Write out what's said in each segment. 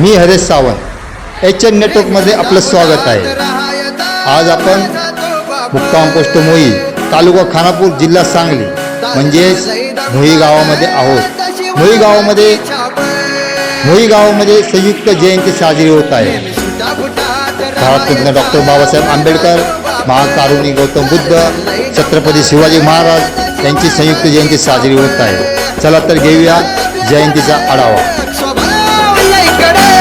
मी Haresh Sawant. H N नेटवर्कमध्ये आपलं स्वागत आहे. आज आपण मुक्काम पोस्ट मोई तालुका खानापूर जिल्हा सांगली म्हणजेच मोही गावामध्ये आहोत. मोही गावामध्ये मोही गावामध्ये संयुक्त जयंती साजरी होत आहे. भारतरत्न डॉक्टर बाबासाहेब आंबेडकर महाकारुणी गौतम बुद्ध छत्रपती शिवाजी महाराज यांची संयुक्त जयंती साजरी होत आहे. चला तर घेऊया जयंतीचा आढावा.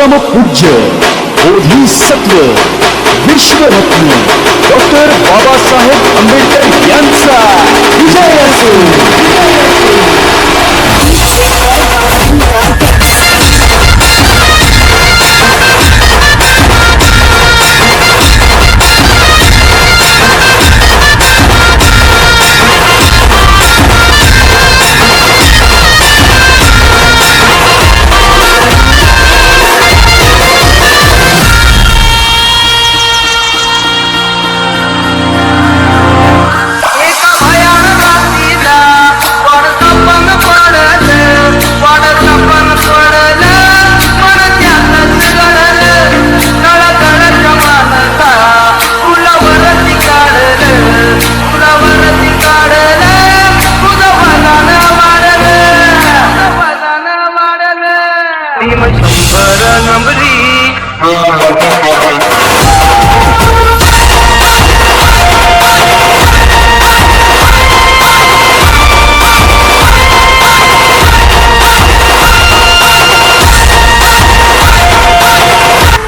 परमपूज्य बोधी सत्व विश्वरत्न डॉक्टर बाबासाहेब आंबेडकर यांचा विजय असो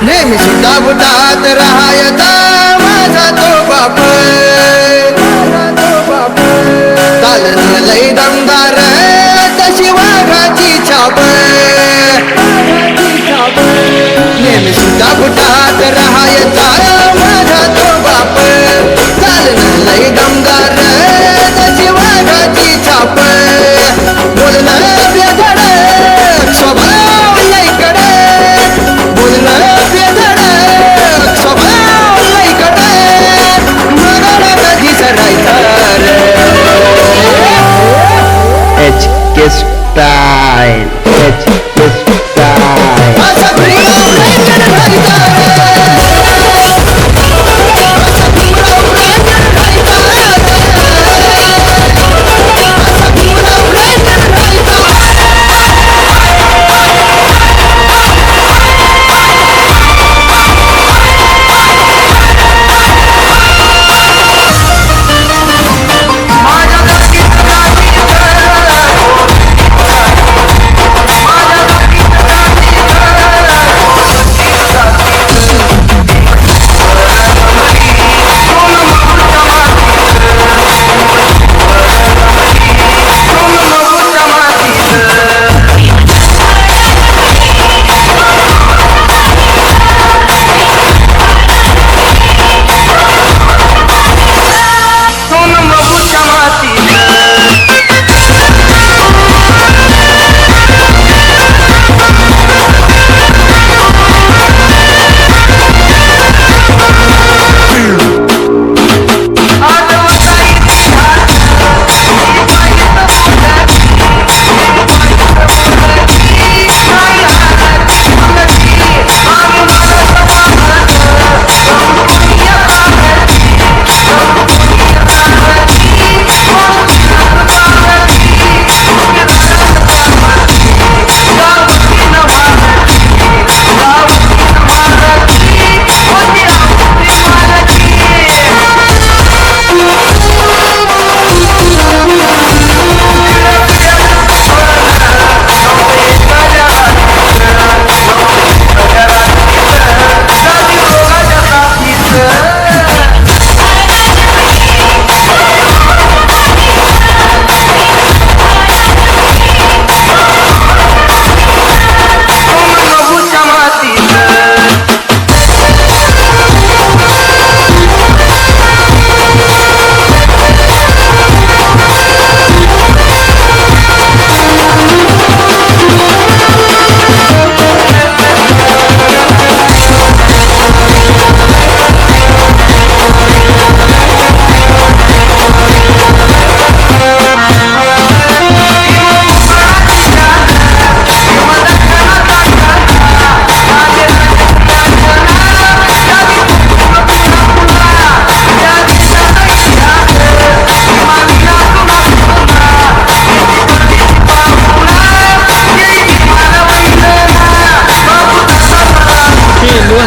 నేమి సుడ్డా బుడ్డా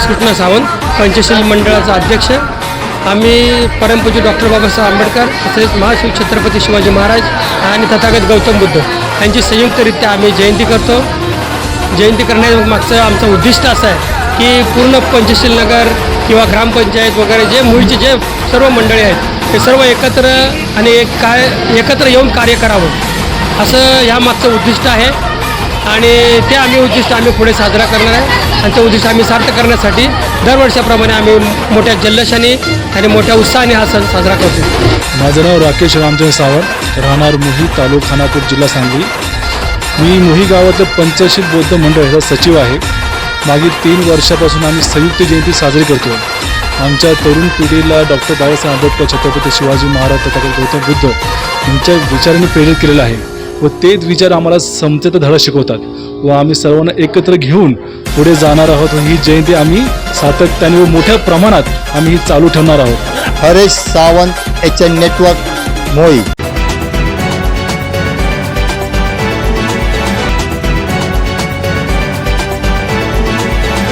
कृष्ण सावंत पंचशील मंडळाचा अध्यक्ष. आम्ही परमपूज्य डॉक्टर बाबासाहेब आंबेडकर तसेच महाशिव छत्रपती शिवाजी महाराज आणि तथागत गौतम बुद्ध यांची संयुक्तरित्या आम्ही जयंती करतो. जयंती करण्यामागचं आमचं उद्दिष्ट असं आहे की पूर्ण पंचशील नगर किंवा ग्रामपंचायत वगैरे जे मुळचे जे सर्व मंडळी आहेत ते सर्व एकत्र आणि एक काय एकत्र येऊन कार्य करावं. असं ह्या मागचं उद्दिष्ट आहे आणि ते आम्ही उद्दिष्ट आम्ही पुढे साजरा करणार आहे. त्यांचा उद्दिष्ट आम्ही सार्थ करण्यासाठी दरवर्षाप्रमाणे आम्ही मोठ्या जल्लोषाने आणि मोठ्या उत्साहाने हा सण साजरा करतो. माझं नाव राकेश रामचंद्र सावंत राहणार मोही तालुका खानापूर जिल्हा सांगली. मी मोही गावातलं पंचशील बौद्ध मंडळ ह्याचा सचिव आहे. मागील तीन वर्षापासून आम्ही संयुक्त जयंती साजरी करतो. आमच्या तरुण पिढीला डॉक्टर बाबासाहेब आंबेडकर छत्रपती शिवाजी महाराज तथा गौतम बुद्ध यांच्या विचारांनी प्रेरित केलेलं आहे. व तेच विचार आम्हाला समतेचा धडा शिकवतात व आम्ही सर्वांना एकत्र घेऊन पुढे जाणार आहोत व ही जयंती आम्ही सातत्याने व मोठ्या प्रमाणात आम्ही ही चालू ठेवणार आहोत. Haresh Sawant H N network मोई.